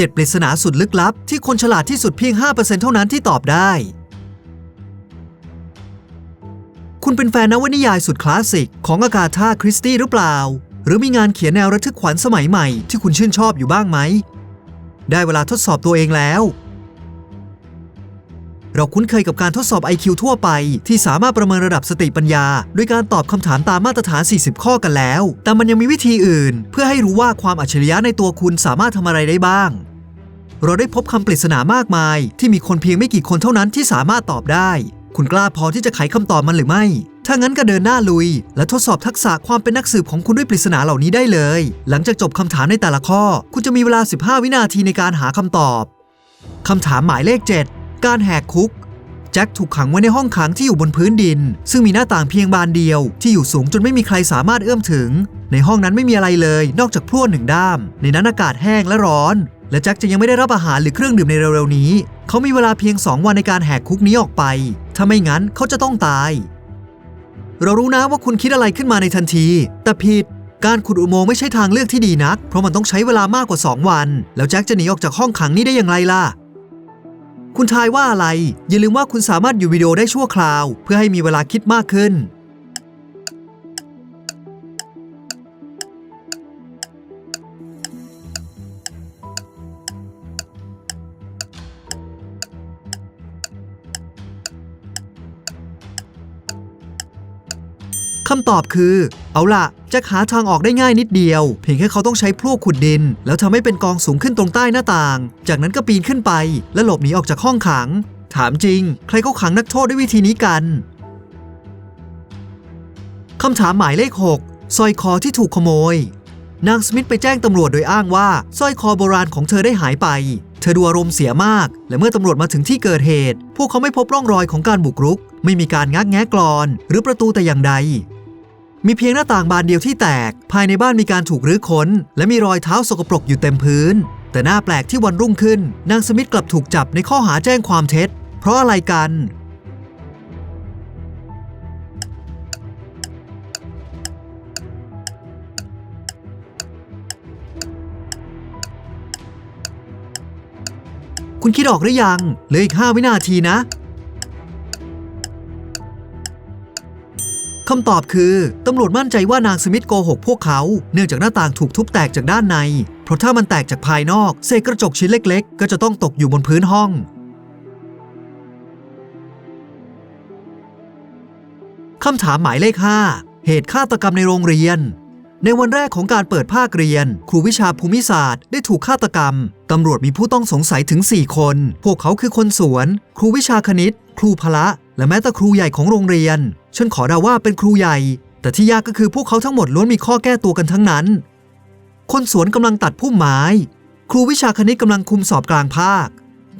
7 ปริศนาสุดลึกลับ ที่คนฉลาดที่สุดเพียง 5%เท่านั้นที่ตอบได้ คุณเป็นแฟนนวนิยายสุดคลาสสิก ของอากาธาคริสตี้หรือเปล่า หรือมีงานเขียนแนวระทึกขวัญสมัยใหม่ที่คุณชื่นชอบอยู่บ้างไหม ได้เวลาทดสอบตัวเองแล้ว เราคุ้นเคยกับการทดสอบ IQ ทั่วไป ที่สามารถประเมินระดับสติปัญญาด้วยการตอบคำถามตามมาตรฐาน 40 ข้อกันแล้ว แต่มันยังมีวิธีอื่น เพื่อให้รู้ว่าความอัจฉริยะในตัวคุณสามารถทำอะไรได้บ้าง เราได้พบคำปริศนามากมาย ที่มีคนเพียงไม่กี่คนเท่านั้นที่สามารถตอบได้ คุณกล้าพอที่จะไขคำตอบมันหรือไม่ ถ้างั้นก็เดินหน้าลุย และทดสอบทักษะความเป็นนักสืบของคุณด้วยปริศนาเหล่านี้ได้เลย หลังจากจบคำถามในแต่ละข้อ คุณจะมีเวลา 15 วินาทีในการหาคำตอบคำถามหมายเลข 7 การแหกคุกแจ็คถูกขังไว้ในห้องขังที่อยู่บนพื้นดิน ซึ่งมีหน้าต่างเพียงบานเดียว ที่อยู่สูงจนไม่มีใครสามารถเอื้อมถึง ในห้องนั้นไม่มีอะไรเลย นอกจากพลั่วหนึ่งด้าม ในนั้นอากาศแห้งและร้อน และแจ็คจะยังไม่ได้รับอาหารหรือเครื่องดื่มในเร็วๆนี้ เขามีเวลาเพียง 2 วันในการแหกคุกนี้ออกไป ถ้าไม่งั้นเขาจะต้องตาย เรารู้นะว่าคุณคิดอะไรขึ้นมาในทันที แต่ผิด การขุดอุโมงค์ไม่ใช่ทางเลือกที่ดีนัก เพราะมันต้องใช้เวลามากกว่า 2 วัน แล้วแจ็คจะหนีออกจากห้องขังนี้ได้อย่างไรล่ะ คุณทายว่าอะไร อย่าลืมว่าคุณสามารถอยู่วิดีโอได้ชั่วคราว เพื่อให้มีเวลาคิดมากขึ้น คำตอบคือ เอาล่ะจ็คหาทางออกได้ง่ายนิดเดียว เพียงแค่เขาต้องใช้พลั่วขุดดิน แล้วทำให้เป็นกองสูงขึ้นตรงใต้หน้าต่าง จากนั้นก็ปีนขึ้นไป และหลบหนีออกจากห้องขัง ถามจริง ใครเขาขังนักโทษด้วยวิธีนี้กันคำถามหมายเลข 6สร้อยคอที่ถูกขโมย นางสมิธไปแจ้งตำรวจโดยอ้างว่าสร้อยคอโบราณของเธอได้หายไป เธอดูอารมณ์เสียมาก และเมื่อตำรวจมาถึงที่เกิดเหตุ พวกเขาไม่พบร่องรอยของการบุกรุก ไม่มีการงักแงะกรอน หรือประตูแต่อย่างใด มีเพียงหน้าต่างบานเดียวที่แตก ภายในบ้านมีการถูกรื้อค้น และมีรอยเท้าสกปรกอยู่เต็มพื้น แต่หน้าแปลกที่วันรุ่งขึ้น นางสมิธกลับถูกจับในข้อหาแจ้งความเท็จ เพราะอะไรกัน คุณคิดออกหรือยังเหลืออีก 5 วินาทีนะ คำตอบคือ ตำรวจมั่นใจว่านางสมิธโกหกพวกเขา เนื่องจากหน้าต่างถูกทุบแตกจากด้านใน เพราะถ้ามันแตกจากภายนอกเศษกระจกชิ้นเล็ก ๆ ก็จะต้องตกอยู่บนพื้นห้องคำถามหมายเลข 5 เหตุฆาตกรรมในโรงเรียน ในวันแรกของการเปิดภาคเรียน ครูวิชาภูมิศาสตร์ได้ถูกฆาตกรรม ตำรวจมีผู้ต้องสงสัยถึง 4 คน พวกเขาคือคนสวน ครูวิชาคณิต ครูพละ และแม้แต่ครูใหญ่ของโรงเรียน ฉันขอเดาว่าเป็นครูใหญ่ แต่ที่ยากก็คือพวกเขาทั้งหมดล้วนมีข้อแก้ตัวกันทั้งนั้น คนสวนกำลังตัดพุ่มไม้ ครูวิชาคณิตกำลังคุมสอบกลางภาค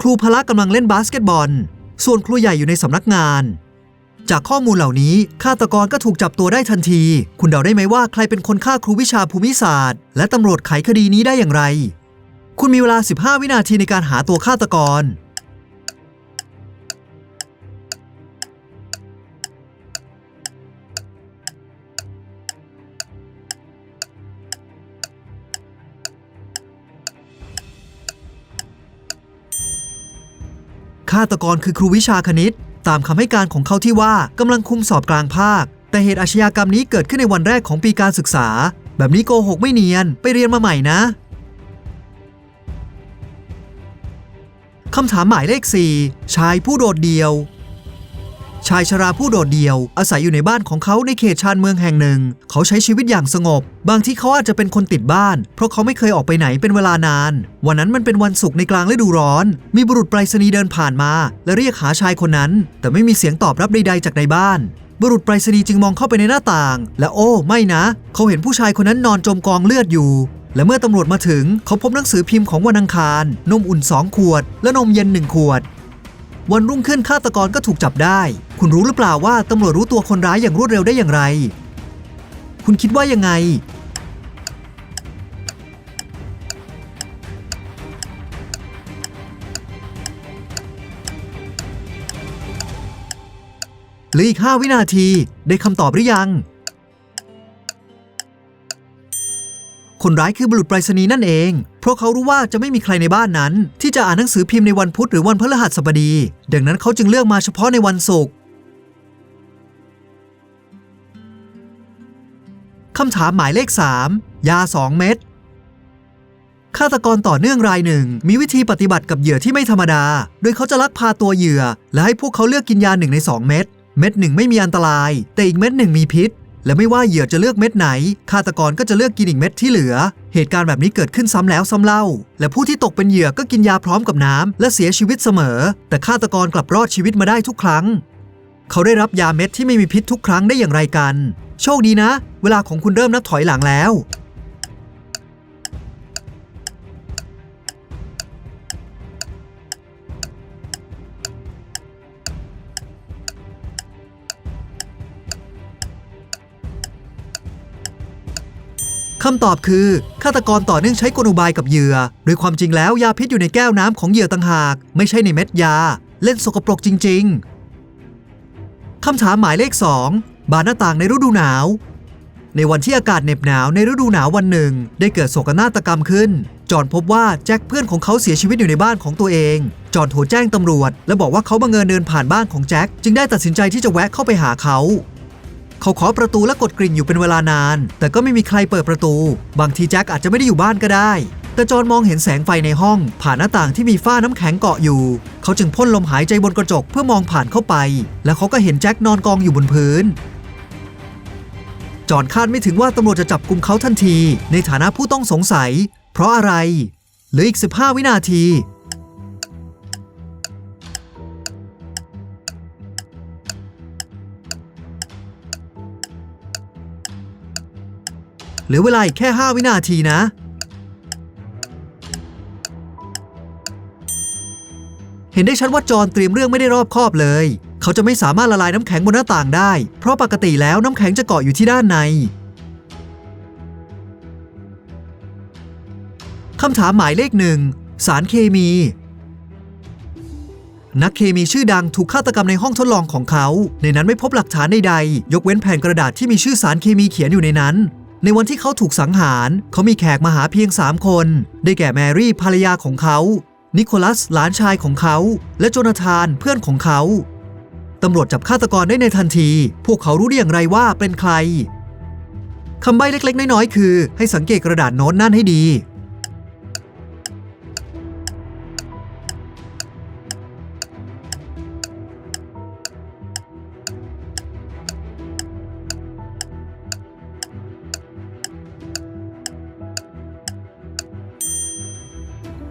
ครูพละกำลังเล่นบาสเกตบอล ส่วนครูใหญ่อยู่ในสำนักงาน จากข้อมูลเหล่านี้ฆาตกรก็ถูกจับตัวได้ทันที คุณเดาได้ไหมว่าใครเป็นคนฆ่าครูวิชาภูมิศาสตร์ และตำรวจไขคดีนี้ได้อย่างไร คุณมีเวลา 15 วินาทีในการหาตัวฆาตกรฆาตกรคือครูวิชาคณิต ตามคำให้การของเขาที่ว่ากำลังคุมสอบกลางภาค แต่เหตุอาชญากรรมนี้เกิดขึ้นในวันแรกของปีการศึกษา แบบนี้โกหกไม่เนียน ไปเรียนมาใหม่นะคำถามหมายเลข 4 ชายผู้โดดเดี่ยว ชายชราผู้โดดเดี่ยว อาศัยอยู่ในบ้านของเขาในเขตชานเมืองแห่งหนึ่ง เขาใช้ชีวิตอย่างสงบ บางที่เขาอาจจะเป็นคนติดบ้าน เพราะเขาไม่เคยออกไปไหนเป็นเวลานาน วันนั้นมันเป็นวันศุกร์ในกลางฤดูร้อน มีบุรุษไปรษณีย์เดินผ่านมา และเรียกหาชายคนนั้น แต่ไม่มีเสียงตอบรับใดๆจากในบ้านบุรุษไปรษณีย์จึงมองเข้าไปในหน้าต่าง และโอ้ไม่นะ เขาเห็นผู้ชายคนนั้นนอนจมกองเลือดอยู่ และเมื่อตำรวจมาถึง เขาพบหนังสือพิมพ์ของวันอังคาร นมอุ่น2ขวด และนมเย็น1ขวด วันรุ่งขึ้นฆาตกรก็ถูกจับได้ คุณรู้หรือเปล่าว่าตำรวจรู้ตัวคนร้ายอย่างรวดเร็วได้อย่างไร คุณคิดว่ายังไงหลืออีก 5 วินาที ได้คำตอบหรือยัง คนร้ายคือบุรุษไปรษณีย์นั่นเอง เพราะเขารู้ว่าจะไม่มีใครในบ้านนั้น ที่จะอ่านหนังสือพิมพ์ในวันพุธหรือวันพฤหัสบดี ดังนั้นเขาจึงเลือกมาเฉพาะในวันศุกร์ คำถามหมายเลข 3 ยา 2 เม็ดฆาตกรต่อเนื่องรายหนึ่ง มีวิธีปฏิบัติกับเหยื่อที่ไม่ธรรมดา โดยเขาจะลักพาตัวเหยื่อ และให้พวกเขาเลือกกินยาหนึ่งใน 2 เม็ดเม็ดหนึ่งไม่มีอันตราย แต่อีกเม็ดหนึ่งมีพิษ และไม่ว่าเหยื่อจะเลือกเม็ดไหนฆาตกรก็จะเลือกกินอีกเม็ดที่เหลือ เหตุการณ์แบบนี้เกิดขึ้นซ้ำแล้วซ้ำเล่า และผู้ที่ตกเป็นเหยื่อก็กินยาพร้อมกับน้ำและเสียชีวิตเสมอ แต่ฆาตกรกลับรอดชีวิตมาได้ทุกครั้ง เขาได้รับยาเม็ดที่ไม่มีพิษทุกครั้งได้อย่างไรกัน โชคดีนะ เวลาของคุณเริ่มนับถอยหลังแล้ว คำตอบคือฆาตกรต่อเนื่องใช้กลอุบายกับเหยื่อ โดยความจริงแล้วยาพิษอยู่ในแก้วน้ำของเหยื่อต่างหาก ไม่ใช่ในเม็ดยา เล่นสกปรกจริง ๆคำถามหมายเลข 2 บานหน้าต่างในฤดูหนาว ในวันที่อากาศเหน็บหนาวในฤดูหนาววันหนึ่ง ได้เกิดโศกนาฏกรรมขึ้น จอห์นพบว่าแจ็คเพื่อนของเขาเสียชีวิตอยู่ในบ้านของตัวเอง จอห์นโทรแจ้งตำรวจ และบอกว่าเขาบังเอิญเดินผ่านบ้านของแจ็คจึงได้ตัดสินใจที่จะแวะเข้าไปหาเขาเขาขอประตูและกดกริ่งอยู่เป็นเวลานาน แต่ก็ไม่มีใครเปิดประตู บางทีแจ็คอาจจะไม่ได้อยู่บ้านก็ได้ แต่จอห์นมองเห็นแสงไฟในห้อง ผ่านหน้าต่างที่มีฝ้าน้ำแข็งเกาะอยู่ เขาจึงพ่นลมหายใจบนกระจกเพื่อมองผ่านเข้าไป แล้วเขาก็เห็นแจ็คนอนกองอยู่บนพื้น จอนคาดไม่ถึงว่าตำรวจจะจับกลุ่มเขาทันที ในฐานะผู้ต้องสงสัย เพราะอะไร เหลืออีก 15 วินาที เหลือเวลาอีกแค่ 5 วินาทีนะ เห็นได้ชัดว่าจอนเตรียมเรื่องไม่ได้รอบคอบเลย เขาจะไม่สามารถละลายน้ำแข็งบนหน้าต่างได้ เพราะปกติแล้วน้ำแข็งจะเกาะอยู่ที่ด้านในคำถามหมายเลขหนึ่งสารเคมี นักเคมีชื่อดังถูกฆาตกรรมในห้องทดลองของเขา ในนั้นไม่พบหลักฐานใดๆ ยกเว้นแผ่นกระดาษที่มีชื่อสารเคมีเขียนอยู่ในนั้น ในวันที่เขาถูกสังหาร เขามีแขกมาหาเพียง 3 คน ได้แก่แมรี่ภรรยาของเขา นิโคลัสหลานชายของเขา และโจนาธานเพื่อนของเขา ตำรวจจับฆาตกรได้ในทันที พวกเขารู้ได้อย่างไรว่าเป็นใคร คำใบ้เล็ก ๆ น้อย ๆ คือ ให้สังเกตกระดาษโน้ตนั่นให้ดี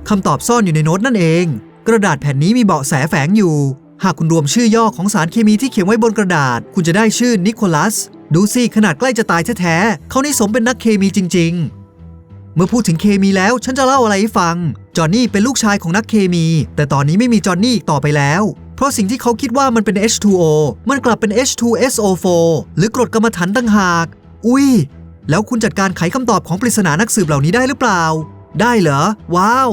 คำตอบซ่อนอยู่ในโน้ตนั่นเอง กระดาษแผ่นนี้มีเบาะแสแฝงอยู่ หากคุณรวมชื่อย่อของสารเคมีที่เขียนไว้บนกระดาษ คุณจะได้ชื่อนิโคลัส ดูสิขนาดใกล้จะตายแท้ๆเขานี่สมเป็นนักเคมีจริง ๆ เมื่อพูดถึงเคมีแล้วฉันจะเล่าอะไรให้ฟัง จอห์นนี่เป็นลูกชายของนักเคมี แต่ตอนนี้ไม่มีจอห์นนี่อีกต่อไปแล้ว เพราะสิ่งที่เขาคิดว่ามันเป็น H2O มันกลับเป็น H2SO4 หรือกรดกรรมฐานต่างหาก อุ้ยแล้วคุณจัดการไขคำตอบของปริศนานักสืบเหล่านี้ได้หรือเปล่า ได้เหรอ ว้าว